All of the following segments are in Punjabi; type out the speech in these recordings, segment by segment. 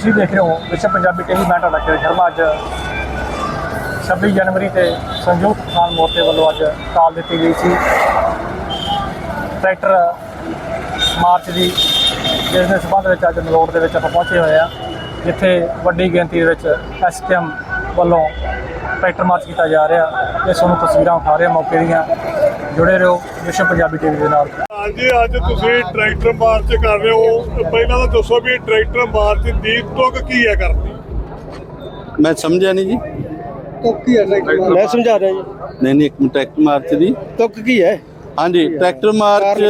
ਤੁਸੀਂ ਦੇਖ ਰਹੇ ਹੋ ਵਿਸ਼ਵ ਪੰਜਾਬੀ ਟੀਵੀ, ਮੈਂ ਤੁਹਾਡਾ ਕਿਰਨ ਸ਼ਰਮਾ ਅੱਜ 26 ਜਨਵਰੀ ਤੇ ਸੰਯੁਕਤ ਕਿਸਾਨ ਮੋਰਚੇ ਵੱਲੋਂ ਅੱਜ ਕਾਲ ਦਿੱਤੀ ਗਈ ਸੀ। ਟਰੈਕਟਰ ਮਾਰਚ ਦੀ ਜਿਸ ਦੇ ਸਬੰਧ ਵਿੱਚ ਅੱਜ ਨਲੋੜ ਦੇ ਵਿੱਚ ਆਪਾਂ ਪਹੁੰਚੇ ਹੋਏ ਆ ਜਿੱਥੇ ਵੱਡੀ ਗਿਣਤੀ ਦੇ ਵਿੱਚ ਐਸਕੇਐਮ ਵੱਲੋਂ ਟਰੈਕਟਰ ਮਾਰਚ ਕੀਤਾ ਜਾ ਰਿਹਾ। ਇਹ ਤੁਹਾਨੂੰ ਤਸਵੀਰਾਂ ਵਿਖਾ ਰਹੇ ਹਾਂ ਮੌਕੇ ਦੀਆਂ। ਜੁੜੇ ਰਹੋ ਵਿਸ਼ਵ ਪੰਜਾਬੀ ਟੀਵੀ ਦੇ ਨਾਲ। ਹਾਂਜੀ ਅੱਜ ਤੁਸੀਂ ਟਰੈਕਟਰ ਮਾਰਚ ਕਰ ਰਹੇ ਹੋ। ਪਹਿਲਾਂ ਤਾਂ ਦੱਸੋ ਵੀ ਟਰੈਕਟਰ ਮਾਰਚ ਦੀ ਤੁਕ ਕੀ ਹੈ ਕਰਨੀ? ਮੈਂ ਸਮਝਿਆ ਨਹੀਂ ਜੀ। ਮੈਂ ਸਮਝਾ ਰਿਹਾ ਜੀ। ਨਹੀਂ ਨਹੀਂ ਇੱਕ ਮਿੰਟ ਟਰੈਕਟਰ ਮਾਰਚ ਦੀ। ਤੁਕ ਕੀ ਹੈ? ਹਾਂਜੀ ਟਰੈਕਟਰ ਮਾਰਚ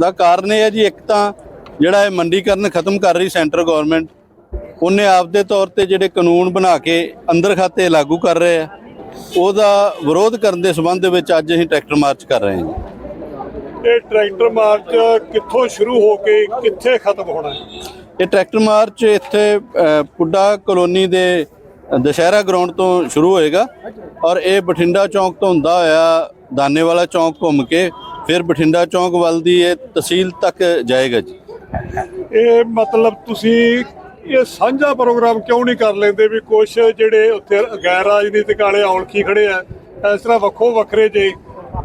ਦਾ ਕਾਰਨ ਇਹ ਹੈ ਜੀ ਇੱਕ ਤਾਂ ਜਿਹੜਾ ਇਹ ਮੰਡੀਕਰਨ ਖਤਮ ਕਰ ਰਹੀ ਸੈਂਟਰ ਗਵਰਨਮੈਂਟ ਉਹਨੇ ਆਪਦੇ ਤੌਰ ਤੇ ਜਿਹੜੇ ਕਾਨੂੰਨ ਬਣਾ ਕੇ ਅੰਦਰ ਖਾਤੇ ਲਾਗੂ ਕਰ ਰਹੇ ਆ। ਉਹਦਾ ਵਿਰੋਧ ਕਰਨ ਦੇ ਸੰਬੰਧ ਦੇ ਵਿੱਚ ਅੱਜ ਅਸੀਂ ਟਰੈਕਟਰ ਮਾਰਚ ਕਰ ਰਹੇ ਹਾਂ ਇਹ ਟਰੈਕਟਰ ਮਾਰਚ ਕਿੱਥੋਂ ਸ਼ੁਰੂ ਹੋ ਕੇ ਕਿੱਥੇ ਖਤਮ ਹੋਣਾ ਹੈ? ਇਹ ਟਰੈਕਟਰ ਮਾਰਚ ਇੱਥੇ ਪੁੱਡਾ ਕਲੋਨੀ ਦੇ ਦੁਸ਼ਹਿਰਾ ਗਰਾਊਂਡ ਤੋਂ ਸ਼ੁਰੂ ਹੋਏਗਾ ਔਰ ਇਹ ਬਠਿੰਡਾ ਚੌਂਕ ਤੋਂ ਹੁੰਦਾ ਹੋਇਆ ਦਾਨੇਵਾਲਾ ਚੌਂਕ ਘੁੰਮ ਕੇ ਫਿਰ ਬਠਿੰਡਾ ਚੌਂਕ ਵੱਲ ਦੀ ਇਹ ਤਹਿਸੀਲ ਤੱਕ ਜਾਏਗਾ ਜੀ। ਇਹ ਮਤਲਬ ਤੁਸੀਂ ਇਹ ਸਾਂਝਾ ਪ੍ਰੋਗਰਾਮ ਕਿਉਂ ਨਹੀਂ ਕਰ ਲੈਂਦੇ ਵੀ ਕੁਝ ਜਿਹੜੇ ਉੱਥੇ ਗੈਰ ਰਾਜਨੀਤਿਕ ਵਾਲੇ ਔਲਖੀ ਖੜੇ ਆ, ਇਸ ਤਰ੍ਹਾਂ ਵੱਖੋ ਵੱਖਰੇ ਜੇ।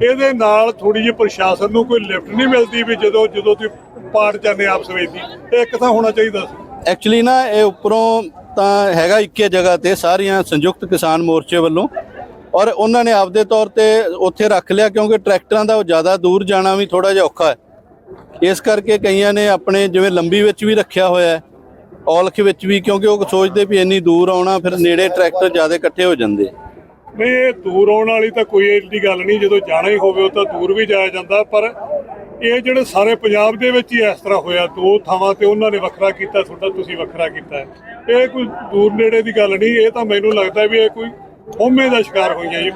ਇਹਦੇ ਨਾਲ ਥੋੜੀ ਜਿਹੀ ਪ੍ਰਸ਼ਾਸਨ ਨੂੰ ਕੋਈ ਲਿਫਟ ਨਹੀਂ ਮਿਲਦੀ ਵੀ ਜਦੋਂ ਜਦੋਂ ਤੁਸੀਂ ਪਾੜ ਜਾਂਦੇ ਆਪਸ ਵਿੱਚ ਦੀ। ਇੱਕ ਤਾਂ ਹੋਣਾ ਚਾਹੀਦਾ ਸੀ। ਐਕਚੁਅਲੀ ਨਾ, ਇਹ ਉੱਪਰੋਂ ਤਾਂ ਹੈਗਾ ਇੱਕੇ ਜਗ੍ਹਾ ਤੇ ਸਾਰੀਆਂ ਸੰਯੁਕਤ ਕਿਸਾਨ ਮੋਰਚੇ ਵੱਲੋਂ। ਔਰ ਉਹਨਾਂ ਨੇ ਆਪਦੇ ਤੌਰ ਤੇ ਉੱਥੇ ਰੱਖ ਲਿਆ ਕਿਉਂਕਿ ਟਰੈਕਟਰਾਂ ਦਾ ਉਹ ਜ਼ਿਆਦਾ ਦੂਰ ਜਾਣਾ ਵੀ ਥੋੜਾ ਜਿਹਾ ਔਖਾ ਹੈ। ਇਸ ਕਰਕੇ ਕਈਆਂ ਨੇ ਆਪਣੇ ਜਿਵੇਂ ਲੰਬੀ ਵਿੱਚ ਵੀ ਰੱਖਿਆ ਹੋਇਆ ਹੈ ਔਲਖ ਵਿੱਚ ਵੀ ਕਿਉਂਕਿ ਉਹ ਸੋਚਦੇ ਵੀ ਇੰਨੀ ਦੂਰ ਆਉਣਾ ਫਿਰ ਨੇੜੇ ਟਰੈਕਟਰ ਜ਼ਿਆਦਾ ਇਕੱਠੇ ਹੋ ਜਾਂਦੇ ਨਹੀਂ ਇਹ ਦੂਰ ਆਉਣ ਵਾਲੀ ਤਾਂ ਕੋਈ ਏਡੀ ਗੱਲ ਨਹੀਂ ਜਦੋਂ ਜਾਣਾ ਹੀ ਹੋਵੇ ਉਹ ਤਾਂ ਦੂਰ ਵੀ ਜਾਇਆ ਜਾਂਦਾ ਪਰ ਇਹ ਜਿਹੜੇ ਸਾਰੇ ਪੰਜਾਬ ਦੇ ਵਿੱਚ ਹੀ ਇਸ ਤਰ੍ਹਾਂ ਹੋਇਆ ਦੋ ਥਾਵਾਂ ਤੇ ਉਹਨਾਂ ਨੇ ਵੱਖਰਾ ਕੀਤਾ ਤੁਹਾਡਾ ਤੁਸੀਂ ਵੱਖਰਾ ਕੀਤਾ। ਇਹ ਕੋਈ ਦੂਰ ਨੇੜੇ ਦੀ ਗੱਲ ਨਹੀਂ ਇਹ ਤਾਂ ਮੈਨੂੰ ਲੱਗਦਾ ਵੀ ਇਹ ਕੋਈ ਹਉਮੈ ਦਾ ਸ਼ਿਕਾਰ ਹੋਈਆਂ ਜੀ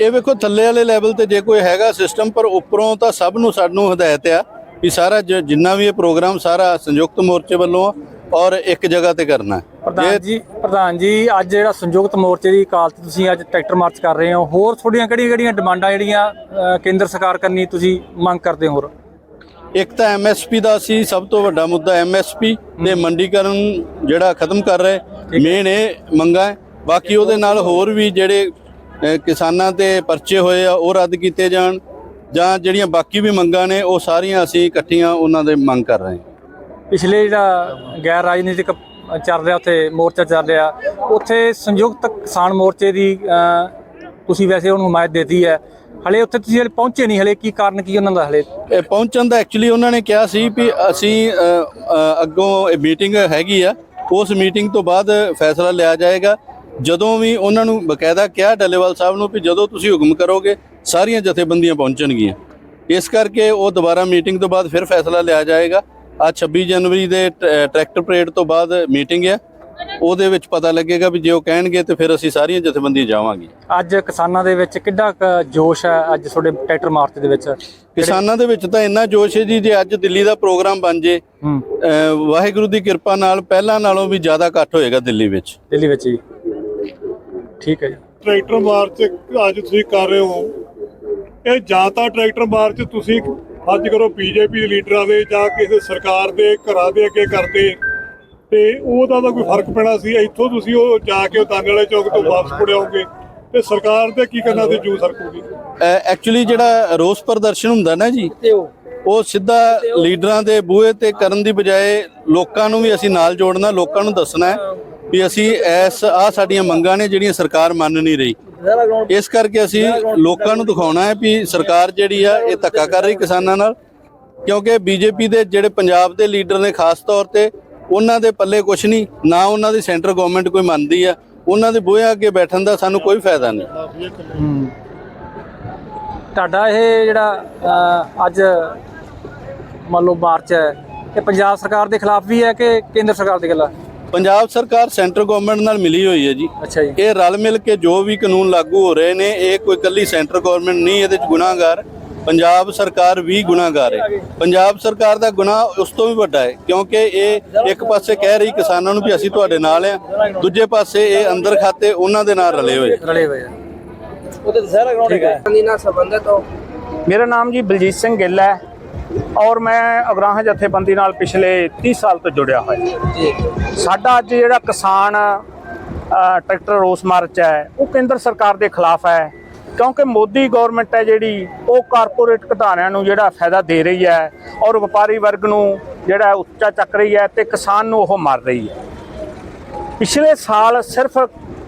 ਇਹ ਵੇਖੋ ਥੱਲੇ ਵਾਲੇ ਲੈਵਲ ਤੇ ਜੇ ਕੋਈ ਹੈਗਾ ਸਿਸਟਮ ਪਰ ਉੱਪਰੋਂ ਤਾਂ ਸਭ ਨੂੰ ਸਾਨੂੰ ਹਦਾਇਤ ਆ ਵੀ ਸਾਰਾ ਜਿੰਨਾ ਵੀ ਇਹ ਪ੍ਰੋਗਰਾਮ ਸਾਰਾ ਸੰਯੁਕਤ ਮੋਰਚੇ ਵੱਲੋਂ ਆ ਔਰ ਇੱਕ ਜਗ੍ਹਾ ਤੇ ਕਰਨਾ ਹੈ। ਪ੍ਰਧਾਨ ਜੀ ਪ੍ਰਧਾਨ ਜੀ ਅੱਜ ਜਿਹੜਾ ਸੰਯੁਕਤ ਮੋਰਚੇ ਦੀ ਕਾਲ ਤੇ ਤੁਸੀਂ ਅੱਜ ਟਰੈਕਟਰ ਮਾਰਚ ਕਰ ਰਹੇ ਹੋ ਹੋਰ ਤੁਹਾਡੀਆਂ ਕਿਹੜੀਆਂ ਕਿਹੜੀਆਂ ਡਿਮਾਂਡਾਂ ਜਿਹੜੀਆਂ ਕੇਂਦਰ ਸਰਕਾਰ ਕਰਨੀ ਤੁਸੀਂ ਮੰਗ ਕਰਦੇ ਹੋ ਹੋਰ? ਇੱਕ ਤਾਂ ਐਮਐਸਪੀ ਦਾ ਸੀ ਸਭ ਤੋਂ ਵੱਡਾ ਮੁੱਦਾ ਐਮਐਸਪੀ ਤੇ ਮੰਡੀਕਰਨ ਜਿਹੜਾ ਖਤਮ ਕਰ ਰਹੇ ਮੇਨ ਇਹ ਮੰਗਾ ਹੈ। ਬਾਕੀ ਉਹਦੇ ਨਾਲ ਹੋਰ ਵੀ ਜਿਹੜੇ ਕਿਸਾਨਾਂ ਤੇ ਪਰਚੇ ਹੋਏ ਆ ਉਹ ਰੱਦ ਕੀਤੇ ਜਾਣ ਜਾਂ ਜਿਹੜੀਆਂ ਬਾਕੀ ਵੀ ਮੰਗਾਂ ਨੇ ਉਹ ਸਾਰੀਆਂ ਅਸੀਂ ਇਕੱਠੀਆਂ ਉਹਨਾਂ ਦੇ ਮੰਗ ਕਰ ਰਹੇ ਹਾਂ। ਪਿਛਲੇ ਜਿਹੜਾ ਗੈਰ ਰਾਜਨੀਤਿਕ ਚੱਲ ਰਿਹਾ, ਉੱਥੇ ਮੋਰਚਾ ਚੱਲ ਰਿਹਾ, ਉੱਥੇ ਸੰਯੁਕਤ ਕਿਸਾਨ ਮੋਰਚੇ ਦੀ ਤੁਸੀਂ ਵੈਸੇ ਉਹਨੂੰ ਹਮਾਇਤ ਦਿੱਤੀ ਹੈ। ਹਲੇ ਉੱਥੇ ਤੁਸੀਂ ਹਲੇ ਪਹੁੰਚੇ ਨਹੀਂ, ਹਲੇ ਕੀ ਕਾਰਨ, ਕੀ ਉਹਨਾਂ ਦਾ ਹਲੇ? ਪਹੁੰਚਣ ਦਾ ਐਕਚੁਅਲੀ ਉਹਨਾਂ ਨੇ ਕਿਹਾ ਸੀ ਵੀ ਅਸੀਂ ਅੱਗੋਂ ਇਹ ਮੀਟਿੰਗ ਹੈਗੀ ਆ, ਉਸ ਮੀਟਿੰਗ ਤੋਂ ਬਾਅਦ ਫੈਸਲਾ ਲਿਆ ਜਾਏਗਾ। ਜਦੋਂ ਵੀ ਉਹਨਾਂ ਨੂੰ ਬਕਾਇਦਾ ਕਿਹਾ ਡੱਲੇਵਾਲ ਸਾਹਿਬ ਨੂੰ ਵੀ ਜਦੋਂ ਤੁਸੀਂ ਹੁਕਮ ਕਰੋਗੇ, ਸਾਰੀਆਂ ਜਥੇਬੰਦੀਆਂ ਪਹੁੰਚਣਗੀਆਂ। ਇਸ ਕਰਕੇ ਉਹ ਦੁਬਾਰਾ ਮੀਟਿੰਗ ਤੋਂ ਬਾਅਦ ਫਿਰ ਫੈਸਲਾ ਲਿਆ ਜਾਏਗਾ। ਆ 26 ਜਨਵਰੀ ਦੇ ਟਰੈਕਟਰ ਪਰੇਡ ਤੋਂ ਬਾਅਦ ਮੀਟਿੰਗ ਹੈ। ਉਹਦੇ ਵਿੱਚ ਪਤਾ ਲੱਗੇਗਾ ਵੀ ਜੇ ਉਹ ਕਹਿਣਗੇ ਤੇ ਫਿਰ ਅਸੀਂ ਸਾਰੀਆਂ ਜਥੇਬੰਦੀਆਂ ਜਾਵਾਂਗੇ। ਅੱਜ ਕਿਸਾਨਾਂ ਦੇ ਵਿੱਚ ਕਿੱਡਾ ਜੋਸ਼ ਹੈ ਅੱਜ ਤੁਹਾਡੇ ਟਰੈਕਟਰ ਮਾਰਚ ਦੇ ਵਿੱਚ? ਕਿਸਾਨਾਂ ਦੇ ਵਿੱਚ ਤਾਂ ਇੰਨਾ ਜੋਸ਼ ਹੈ ਜੀ ਜੇ ਅੱਜ ਦਿੱਲੀ ਦਾ ਪ੍ਰੋਗਰਾਮ ਬਣ ਜੇ ਵਾਹਿਗੁਰੂ ਦੀ ਕਿਰਪਾ ਨਾਲ ਪਹਿਲਾਂ ਨਾਲੋਂ ਵੀ ਜ਼ਿਆਦਾ ਇਕੱਠ ਹੋਏਗਾ ਦਿੱਲੀ ਵਿੱਚ। ਦਿੱਲੀ ਵਿੱਚ ਹੀ ਠੀਕ ਹੈ ਜੀ। ਟਰੈਕਟਰ ਮਾਰਚ ਅੱਜ ਤੁਸੀਂ ਕਰ ਰਹੇ ਹੋ। ਇਹ ਜਾਂ ਤਾਂ ਟਰੈਕਟਰ ਮਾਰਚ ਤੁਸੀਂ ਅੱਜ ਕਰੋ ਬੀਜੇਪੀ ਦੇ ਲੀਡਰਾਂ ਦੇ ਜਾਂ ਕਿਸੇ ਸਰਕਾਰ ਦੇ ਘਰਾਂ ਦੇ ਅੱਗੇ ਕਰਦੇ। ਤੇ ਉਹਦਾ ਤਾਂ ਕੋਈ ਫ਼ਰਕ ਪੈਣਾ ਸੀ। ਇੱਥੋਂ ਤੁਸੀਂ ਉਹ ਜਾ ਕੇ ਦਾਨੇ ਵਾਲੇ ਚੌਕ ਤੋਂ ਵਾਪਸ ਮੁੜਿਆਓਗੇ ਤੇ ਸਰਕਾਰ ਦੇ ਕੀ ਕਰਨਾ ਤੇ ਜੂ ਸਰਕੂਗੀ ਐਕਚੁਅਲੀ ਜਿਹੜਾ ਰੋਸ ਪ੍ਰਦਰਸ਼ਨ ਹੁੰਦਾ ਨਾ ਜੀ ਉਹ? ਸਿੱਧਾ ਲੀਡਰਾਂ ਦੇ ਬੂਹੇ ਤੇ ਕਰਨ ਦੀ ਬਜਾਏ ਲੋਕਾਂ ਨੂੰ ਵੀ ਅਸੀਂ ਨਾਲ ਜੋੜਨਾ ਲੋਕਾਂ ਨੂੰ ਦੱਸਣਾ ਹੈ ਵੀ ਅਸੀਂ ਐਸ ਆ ਸਾਡੀਆਂ ਮੰਗਾਂ ਨੇ ਜਿਹੜੀਆਂ ਸਰਕਾਰ ਮੰਨ ਨਹੀਂ ਰਹੀ। ਇਸ ਕਰਕੇ ਅਸੀਂ ਲੋਕਾਂ ਨੂੰ ਦਿਖਾਉਣਾ ਹੈ ਵੀ ਸਰਕਾਰ ਜਿਹੜੀ ਆ ਇਹ ਧੱਕਾ ਕਰ ਰਹੀ ਕਿਸਾਨਾਂ ਨਾਲ ਕਿਉਂਕਿ ਬੀਜੇਪੀ ਦੇ ਜਿਹੜੇ ਪੰਜਾਬ ਦੇ ਲੀਡਰ ਨੇ ਖਾਸ ਤੌਰ ਤੇ ਉਹਨਾਂ ਦੇ ਪੱਲੇ ਕੁਝ ਨਹੀਂ ਨਾ ਉਹਨਾਂ ਦੀ ਸੈਂਟਰ ਗਵਰਨਮੈਂਟ ਕੋਈ ਮੰਨਦੀ ਆ ਉਹਨਾਂ ਦੇ ਬੂਹੇ ਅੱਗੇ ਬੈਠਣ ਦਾ ਸਾਨੂੰ ਕੋਈ ਫਾਇਦਾ ਨਹੀਂ। ਤੁਹਾਡਾ ਇਹ ਜਿਹੜਾ ਅੱਜ ਮੰਨ ਲਓ ਮਾਰਚ ਹੈ ਇਹ ਪੰਜਾਬ ਸਰਕਾਰ ਦੇ ਖਿਲਾਫ ਵੀ ਹੈ ਕਿ ਕੇਂਦਰ ਸਰਕਾਰ ਦੇ ਖਿਲਾਫ? ਪੰਜਾਬ ਸਰਕਾਰ ਸੈਂਟਰ ਗਵਰਨਮੈਂਟ ਨਾਲ ਮਿਲੀ ਹੋਈ ਹੈ ਜੀ। ਅੱਛਾ ਜੀ। ਇਹ ਰਲ ਮਿਲ ਕੇ ਜੋ ਵੀ ਕਾਨੂੰਨ ਲਾਗੂ ਹੋ ਰਹੇ ਨੇ ਇਹ ਕੋਈ ਕੱਲੀ ਸੈਂਟਰ ਗਵਰਨਮੈਂਟ ਨਹੀਂ ਇਹਦੇ ਚ ਗੁਨਾਹਗਾਰ। ਪੰਜਾਬ ਸਰਕਾਰ ਵੀ ਗੁਨਾਹਗਾਰ ਹੈ। ਪੰਜਾਬ ਸਰਕਾਰ ਦਾ ਗੁਨਾਹ ਉਸ ਤੋਂ ਵੀ ਵੱਡਾ ਹੈ ਕਿਉਂਕਿ ਇਹ ਇੱਕ ਪਾਸੇ ਕਹਿ ਰਹੀ ਕਿਸਾਨਾਂ ਨੂੰ ਵੀ ਅਸੀਂ ਤੁਹਾਡੇ ਨਾਲ ਆ ਦੂਜੇ ਪਾਸੇ ਇਹ ਅੰਦਰ ਖਾਤੇ ਉਹਨਾਂ ਦੇ ਨਾਲ ਰਲੇ ਹੋਏ। ਰਲੇ ਹੋਏ ਉਹਦੇ ਦੁਸਹਿਰਾ ਗਰਾਊਂਡ ਠੀਕ ਹੈ। ਦੀ ਨਾਲ ਸੰਬੰਧਿਤ ਹੋ ਮੇਰਾ ਨਾਮ ਜੀ ਬਲਜੀਤ ਸਿੰਘ ਗਿੱਲ ਹੈ। ਔਰ ਮੈਂ ਅਗਰਾਹਾਂ ਜਥੇਬੰਦੀ ਨਾਲ ਪਿਛਲੇ 30 ਸਾਲ ਤੋਂ ਜੁੜਿਆ ਹੋਇਆ। ਸਾਡਾ ਅੱਜ ਜਿਹੜਾ ਕਿਸਾਨ ਟਰੈਕਟਰ ਰੋਸ ਮਾਰਚ ਹੈ ਉਹ ਕੇਂਦਰ ਸਰਕਾਰ ਦੇ ਖਿਲਾਫ ਹੈ ਕਿਉਂਕਿ ਮੋਦੀ ਗਵਰਨਮੈਂਟ ਹੈ ਜਿਹੜੀ ਉਹ ਕਾਰਪੋਰੇਟ ਘਟਾਰਿਆਂ ਨੂੰ ਜਿਹੜਾ ਫਾਇਦਾ ਦੇ ਰਹੀ ਹੈ ਔਰ ਵਪਾਰੀ ਵਰਗ ਨੂੰ ਜਿਹੜਾ ਉੱਚਾ ਚੱਕ ਰਹੀ ਹੈ ਤੇ ਕਿਸਾਨ ਨੂੰ ਉਹ ਮਾਰ ਰਹੀ ਹੈ। ਪਿਛਲੇ ਸਾਲ ਸਿਰਫ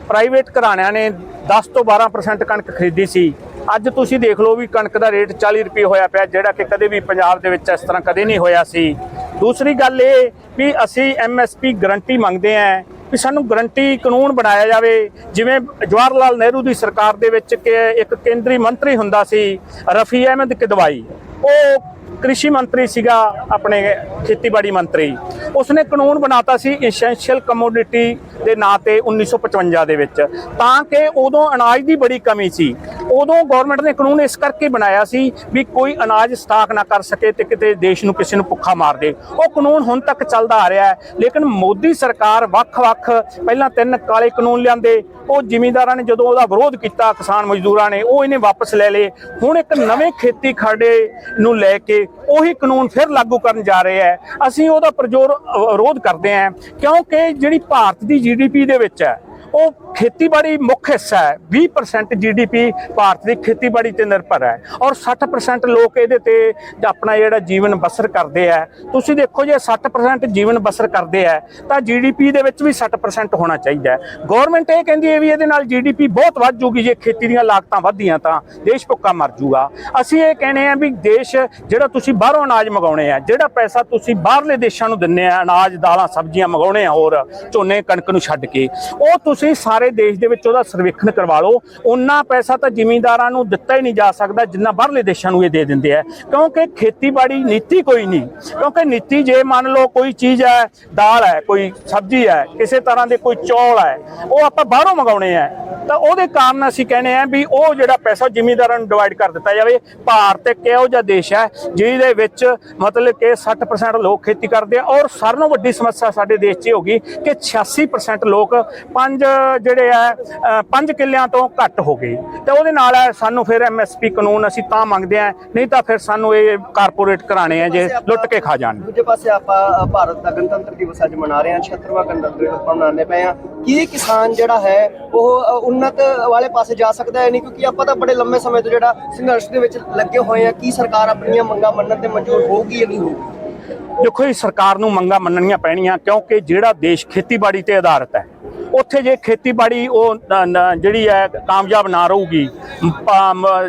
ਪ੍ਰਾਈਵੇਟ ਘਰਾਣਿਆਂ ਨੇ 10 ਤੋਂ 12% ਕਣਕ ਖਰੀਦੀ ਸੀ ਅੱਜ ਤੁਸੀਂ ਦੇਖ ਲਓ ਵੀ ਕਣਕ ਦਾ ਰੇਟ 40 ਰੁਪਏ ਹੋਇਆ ਪਿਆ, ਜਿਹੜਾ ਕਿ ਕਦੇ ਵੀ ਪੰਜਾਬ ਦੇ ਵਿੱਚ ਇਸ ਤਰ੍ਹਾਂ ਕਦੇ ਨਹੀਂ ਹੋਇਆ ਸੀ। ਦੂਸਰੀ ਗੱਲ ਇਹ ਵੀ ਅਸੀਂ ਐਮਐਸਪੀ ਗਰੰਟੀ ਮੰਗਦੇ ਆਂ ਵੀ ਸਾਨੂੰ ਗਰੰਟੀ ਕਾਨੂੰਨ ਬਣਾਇਆ ਜਾਵੇ। ਜਿਵੇਂ ਜਵਾਹਰ ਲਾਲ ਨਹਿਰੂ ਦੀ ਸਰਕਾਰ ਦੇ ਵਿੱਚ ਕਿ ਇੱਕ ਕੇਂਦਰੀ ਮੰਤਰੀ ਹੁੰਦਾ ਸੀ, ਰਫੀ ਅਹਿਮਦ ਕਿਦਵਾਈ, ਉਹ ਕ੍ਰਿਸ਼ੀ ਮੰਤਰੀ ਸੀਗਾ ਆਪਣੇ ਖੇਤੀਬਾੜੀ ਮੰਤਰੀ। ਉਸਨੇ ਕਾਨੂੰਨ ਬਣਾਤਾ ਸੀ ਐਸੈਂਸ਼ੀਅਲ ਕਮੋਡਿਟੀ ਦੇ ਨਾਂ ਤੇ 1955 ਦੇ ਵਿੱਚ। ਤਾਂ ਕਿ ਉਦੋਂ ਅਨਾਜ ਦੀ ਬੜੀ ਕਮੀ ਸੀ। ਉਦੋਂ ਗਵਰਨਮੈਂਟ ਨੇ ਕਾਨੂੰਨ ਇਸ ਕਰਕੇ ਬਣਾਇਆ ਸੀ ਵੀ ਕੋਈ ਅਨਾਜ ਸਟਾਕ ਨਾ ਕਰ ਸਕੇ ਤੇ ਕਿਤੇ ਦੇਸ਼ ਨੂੰ ਕਿਸੇ ਨੂੰ ਭੁੱਖਾ ਮਾਰ ਦੇ। ਉਹ ਕਾਨੂੰਨ ਹੁਣ ਤੱਕ ਚੱਲਦਾ ਆ ਰਿਹਾ ਹੈ। ਲੇਕਿਨ ਮੋਦੀ ਸਰਕਾਰ ਵੱਖ-ਵੱਖ ਪਹਿਲਾਂ ਤਿੰਨ ਕਾਲੇ ਕਾਨੂੰਨ ਲਿਆਂਦੇ। ਉਹ ਜ਼ਿਮੀਂਦਾਰਾਂ ਨੇ ਜਦੋਂ ਉਹਦਾ ਵਿਰੋਧ ਕੀਤਾ, ਕਿਸਾਨ ਮਜ਼ਦੂਰਾਂ ਨੇ, ਉਹ ਇਹਨੇ ਵਾਪਸ ਲੈ ਲਏ। ਹੁਣ ਇੱਕ ਨਵੇਂ ਖੇਤੀ ਖਾੜੇ ਨੂੰ ਲੈ ਕੇ ਉਹੀ ਕਾਨੂੰਨ ਫਿਰ ਲਾਗੂ ਕਰਨ ਜਾ ਰਹੇ ਹੈ। ਅਸੀਂ ਉਹਦਾ ਪ੍ਰਜੋਰ ਵਿਰੋਧ ਕਰਦੇ ਹਾਂ। ਕਿਉਂਕਿ ਜਿਹੜੀ ਭਾਰਤ ਦੀ ਜੀਡੀਪੀ ਦੇ ਵਿੱਚ ਹੈ, ਉਹ ਖੇਤੀਬਾੜੀ ਮੁੱਖ ਹਿੱਸਾ ਹੈ। 20% ਜੀਡੀਪੀ ਭਾਰਤ ਦੀ ਖੇਤੀਬਾੜੀ ਤੇ ਨਿਰਭਰ ਹੈ ਔਰ 60% ਲੋਕ ਇਹਦੇ ਤੇ ਆਪਣਾ ਜਿਹੜਾ ਜੀਵਨ ਬਸਰ ਕਰਦੇ ਆ। ਤੁਸੀਂ ਦੇਖੋ ਜੇ 60% ਜੀਵਨ ਬਸਰ ਕਰਦੇ ਆ, ਤਾਂ ਜੀਡੀਪੀ ਦੇ ਵਿੱਚ ਵੀ 60% ਹੋਣਾ ਚਾਹੀਦਾ ਹੈ। ਗਵਰਨਮੈਂਟ ਇਹ ਕਹਿੰਦੀ ਹੈ ਵੀ ਇਹਦੇ ਨਾਲ ਜੀਡੀਪੀ ਬਹੁਤ ਵੱਧ ਜੂਗੀ, ਜੇ ਖੇਤੀ ਦੀਆਂ ਲਾਗਤਾਂ ਵਧਦੀਆਂ ਤਾਂ ਦੇਸ਼ ਭੁੱਖਾ ਮਰ ਜੂਗਾ। ਅਸੀਂ ਇਹ ਕਹਿੰਦੇ ਆ ਵੀ ਦੇਸ਼ ਜਿਹੜਾ ਤੁਸੀਂ ਬਾਹਰੋਂ ਅਨਾਜ ਮੰਗਾਉਣੇ ਆ, ਜਿਹੜਾ ਪੈਸਾ ਤੁਸੀਂ ਬਾਹਰਲੇ ਦੇਸ਼ਾਂ ਨੂੰ ਦਿੰਨੇ ਆ, ਅਨਾਜ, ਦਾਲਾਂ, ਸਬਜ਼ੀਆਂ ਮੰਗਾਉਣੇ ਆ, ਹੋਰ ਝੋਨੇ, ਕਣਕ ਨੂੰ ਛੱਡ ਕੇ, ਉਹ ਤੁਸੀਂ ਸਾਰੇ ਦੇਸ਼ ਦੇ ਵਿੱਚ ਉਹਦਾ ਸਰਵੇਖਣ ਕਰਵਾ ਲਓ। ਉਹਨਾਂ ਪੈਸਾ ਤਾਂ ਜ਼ਿਮੀਂਦਾਰਾਂ ਨੂੰ ਦਿੱਤਾ ਹੀ ਨਹੀਂ ਜਾ ਸਕਦਾ, ਜਿੰਨਾ ਬਾਹਰਲੇ ਦੇਸ਼ਾਂ ਨੂੰ ਇਹ ਦੇ ਦਿੰਦੇ ਆ। ਕਿਉਂਕਿ ਖੇਤੀਬਾੜੀ ਨੀਤੀ ਕੋਈ ਨਹੀਂ। ਕਿਉਂਕਿ ਨੀਤੀ ਜੇ ਮੰਨ ਲਓ ਕੋਈ ਚੀਜ਼ ਹੈ, ਦਾਲ ਹੈ, ਕੋਈ ਸਬਜ਼ੀ ਹੈ, ਕਿਸੇ ਤਰ੍ਹਾਂ ਦੇ ਕੋਈ ਚੌਲ ਹੈ, ਉਹ ਆਪਾਂ ਬਾਹਰੋਂ ਮੰਗਾਉਣੇ ਆ। ਤਾਂ ਉਹਦੇ ਕਾਰਨ ਅਸੀਂ ਕਹਿੰਦੇ ਆ ਵੀ ਉਹ ਜਿਹੜਾ ਪੈਸਾ ਜ਼ਿਮੀਂਦਾਰਾਂ ਨੂੰ ਡਿਵਾਈਡ ਕਰ ਦਿੱਤਾ ਜਾਵੇ, ਭਾਰਤ ਇੱਕ ਇਹੋ ਜਿਹਾ ਦੇਸ਼ ਹੈ, ਜਿਹਦੇ ਵਿੱਚ ਮਤਲਬ ਕਿ 60% ਲੋਕ ਖੇਤੀ ਕਰਦੇ ਆ ਔਰ ਸਾਰਿਆਂ ਨਾਲੋਂ ਵੱਡੀ ਸਮੱਸਿਆ ਸਾਡੇ ਦੇਸ਼ 'ਚ ਹੋ ਗਈ ਕਿ 86% ਲੋਕ ਪੰਜ ਜਿਹੜੇ ਆ ਅ, ਪੰਜ ਕਿੱਲਿਆਂ ਤੋਂ ਘੱਟ ਹੋ ਗਏ। ਤੇ ਉਹਦੇ ਨਾਲ ਸਾਨੂੰ ਫਿਰ ਐਮਐਸਪੀ ਕਾਨੂੰਨ ਅਸੀਂ ਤਾਂ ਮੰਗਦੇ ਆ ਨਹੀਂ ਤਾਂ ਫਿਰ ਸਾਨੂੰ ਇਹ ਕਾਰਪੋਰੇਟ ਘਰਾਣੇ ਆ ਜੇ ਲੁੱਟ ਕੇ ਖਾ ਜਾਣ। ਦੂਜੇ ਪਾਸੇ ਆਪਾਂ ਭਾਰਤ ਦਾ ਗਣਤੰਤਰ ਦਿਵਸ ਅੱਜ ਮਨਾ ਰਹੇ ਹਾਂ 76ਵਾਂ ਗਣਤੰਤਰ ਦਿਵਸ ਮਨਾਉਂਦੇ ਪਏ ਹਾਂ। ਕੀ ਕਿਸਾਨ ਜਿਹੜਾ ਹੈ ਉਹ ਉੱਨਤ ਵਾਲੇ ਪਾਸੇ ਜਾ ਸਕਦਾ ਹੈ? ਨਹੀਂ ਕਿਉਂਕਿ ਆਪਾਂ ਤਾਂ ਬੜੇ ਲੰਮੇ ਸਮੇਂ ਤੋਂ ਜਿਹੜਾ ਸੰਘਰਸ਼ ਦੇ ਵਿੱਚ ਲੱਗੇ ਹੋਏ ਆ ਕੀ ਸਰਕਾਰ ਆਪਣੀਆਂ ਮੰਗਾਂ ਮੰਨਣ ਤੇ ਮਨਜ਼ੂਰ ਹੋਊਗੀ ਜਾਂ ਨਹੀਂ ਹੋਊਗੀ? ਦੇਖੋ ਇਹ ਸਰਕਾਰ ਨੂੰ ਮੰਗਾਂ ਮੰਨਣੀਆਂ ਪੈਣੀਆਂ ਕਿਉਂਕਿ ਜਿਹੜਾ ਦੇਸ਼ ਖੇਤੀਬਾੜੀ ਤੇ ਆਧਾਰਿਤ ਹੈ ਉੱਥੇ ਜੇ ਖੇਤੀਬਾੜੀ ਉਹ ਜਿਹੜੀ ਹੈ, ਕਾਮਯਾਬ ਨਾ ਰਹੂਗੀ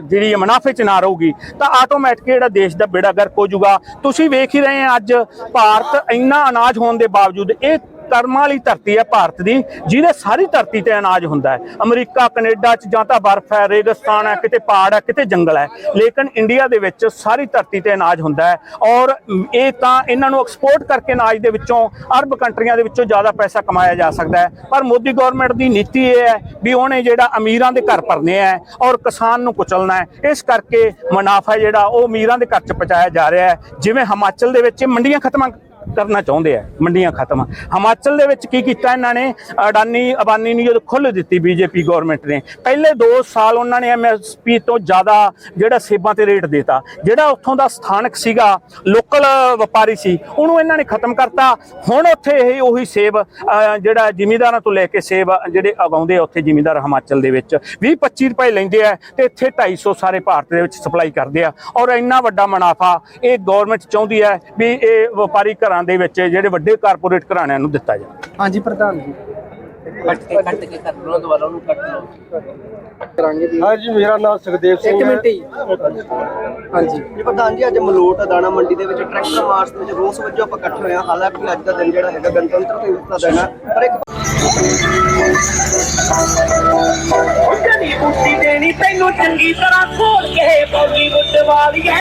ਜਿਹੜੀ ਮੁਨਾਫੇ ਚ ਨਾ ਰਹੂਗੀ, ਤਾਂ ਆਟੋਮੈਟਿਕ ਜਿਹੜਾ ਦੇਸ਼ ਦਾ ਬੇੜਾ ਗਰਕ ਹੋ ਜਾਊਗਾ। ਤੁਸੀਂ ਵੇਖ ਹੀ ਰਹੇ ਆ ਅੱਜ ਭਾਰਤ ਇੰਨਾ ਅਨਾਜ ਹੋਣ ਦੇ ਬਾਵਜੂਦ, ਇਹ ਕਰਮਾਂ ਵਾਲੀ ਧਰਤੀ ਹੈ ਭਾਰਤ ਦੀ, ਜਿਹਦੇ ਸਾਰੀ ਧਰਤੀ ਤੇ ਅਨਾਜ ਹੁੰਦਾ ਹੈ। ਅਮਰੀਕਾ, ਕੈਨੇਡਾ ਚ ਜਾਂ ਤਾਂ ਬਰਫ਼ ਹੈ, ਰੇਗਿਸਤਾਨ ਹੈ, ਕਿਤੇ ਪਹਾੜ ਹੈ, ਕਿਤੇ ਜੰਗਲ ਹੈ। ਲੇਕਿਨ ਇੰਡੀਆ ਦੇ ਵਿੱਚ ਸਾਰੀ ਧਰਤੀ ਤੇ ਅਨਾਜ ਹੁੰਦਾ ਹੈ ਔਰ ਇਹ ਤਾਂ ਇਹਨਾਂ ਨੂੰ ਐਕਸਪੋਰਟ ਕਰਕੇ ਅਨਾਜ ਦੇ ਵਿੱਚੋਂ, ਅਰਬ ਕੰਟਰੀਆਂ ਦੇ ਵਿੱਚੋਂ ਜ਼ਿਆਦਾ ਪੈਸਾ ਕਮਾਇਆ ਜਾ ਸਕਦਾ ਹੈ। ਪਰ ਮੋਦੀ ਗਵਰਨਮੈਂਟ ਦੀ ਨੀਤੀ ਇਹ ਹੈ ਵੀ ਉਹਨੇ ਜਿਹੜਾ ਅਮੀਰਾਂ ਦੇ ਘਰ ਭਰਨੇ ਹੈ ਔਰ ਕਿਸਾਨ ਨੂੰ ਕੁਚਲਣਾ ਹੈ, ਇਸ ਕਰਕੇ ਮੁਨਾਫਾ ਜਿਹੜਾ ਉਹ ਅਮੀਰਾਂ ਦੇ ਘਰ ਚ ਪਹੁੰਚਾਇਆ ਜਾ ਰਿਹਾ ਹੈ। ਜਿਵੇਂ ਹਿਮਾਚਲ ਦੇ ਵਿੱਚ ਮੰਡੀਆਂ ਖਤਮ ਕਰਨਾ ਚਾਹੁੰਦੇ ਆ, ਮੰਡੀਆਂ ਖਤਮ ਹਿਮਾਚਲ ਦੇ ਵਿੱਚ ਕੀ ਕੀਤਾ ਇਹਨਾਂ ਨੇ? ਅਡਾਨੀ, ਅਬਾਨੀ ਨੂੰ ਜਦੋਂ ਖੁੱਲ੍ਹ ਦਿੱਤੀ ਬੀਜੇਪੀ ਗਵਰਨਮੈਂਟ ਨੇ, ਪਹਿਲੇ 2 ਸਾਲ ਉਹਨਾਂ ਨੇ ਐਮਐਸਪੀ ਤੋਂ ਜ਼ਿਆਦਾ ਜਿਹੜਾ ਸੇਬਾਂ ਤੇ ਰੇਟ ਦੇਤਾ, ਜਿਹੜਾ ਉੱਥੋਂ ਦਾ ਸਥਾਨਕ ਸੀਗਾ ਲੋਕਲ ਵਪਾਰੀ ਸੀ, ਉਹਨੂੰ ਇਹਨਾਂ ਨੇ ਖਤਮ ਕਰਤਾ। ਹੁਣ ਉੱਥੇ ਇਹ ਉਹੀ ਸੇਬ ਜਿਹੜਾ ਜ਼ਿਮੀਦਾਰਾਂ ਤੋਂ ਲੈ ਕੇ ਸੇਬ, ਜਿਹੜੇ ਉਗਾਉਂਦੇ ਆ, ਉੱਥੇ ਜ਼ਿਮੀਂਦਾਰ ਹਿਮਾਚਲ ਦੇ ਵਿੱਚ। 20 25 ਰੁਪਏ ਲੈਂਦੇ ਆ ਤੇ ਇੱਥੇ 250 ਸਾਰੇ ਭਾਰਤ ਦੇ ਵਿੱਚ ਸਪਲਾਈ ਕਰਦੇ ਆ। ਔਰ ਇੰਨਾ ਵੱਡਾ ਮੁਨਾਫਾ ਇਹ ਗਵਰਨਮੈਂਟ ਚਾਹੁੰਦੀ ਹੈ ਵੀ ਇਹ ਵਪਾਰੀ ਘਰਾਂ ਦੇ ਵਿੱਚ ਜਿਹੜੇ ਵੱਡੇ ਕਾਰਪੋਰੇਟ ਘਰਾਣਿਆਂ ਨੂੰ ਦਿੱਤਾ ਜਾਵੇ। ਹਾਂਜੀ ਪ੍ਰਧਾਨ ਜੀ। ਕੱਟ ਕੇ ਕੱਟ ਕੇ ਕਰ ਲਓ ਦੁਬਾਰਾ ਉਹਨੂੰ ਕੱਟ ਲਓ। ਕਰਾਂਗੇ ਜੀ। ਹਾਂਜੀ ਮੇਰਾ ਨਾਮ ਸੁਖਦੇਵ ਸਿੰਘ ਇੱਕ ਹੈ। ਮਿੰਟ ਹੀ। ਹਾਂਜੀ। ਜੀ ਪ੍ਰਧਾਨ ਜੀ ਅੱਜ ਮਲੋਟ ਦਾਣਾ ਮੰਡੀ ਦੇ ਵਿੱਚ ਟਰੈਕਟਰ ਮਾਰਚ ਦੇ ਵਿੱਚ ਰੋਸ ਵਜੋਂ ਆਪਾਂ ਇਕੱਠੇ ਹੋਏ ਹਾਂ। ਹਾਲਾਂਕਿ ਅੱਜ ਦਾ ਦਿਨ ਜਿਹੜਾ ਹੈਗਾ ਗਣਤੰਤਰ ਦਿਵਸ ਦਾ ਦਿਨ ਹੈ ਪਰ ਇੱਕ ਜਦੀ ਬੁੱਤੀ ਦੇਣੀ ਤੈਨੂੰ ਚੰਗੀ ਤਰ੍ਹਾਂ ਖੋਲ ਕੇ ਬੋਲੀ ਗੁੱਟ ਵਾਲੀਏ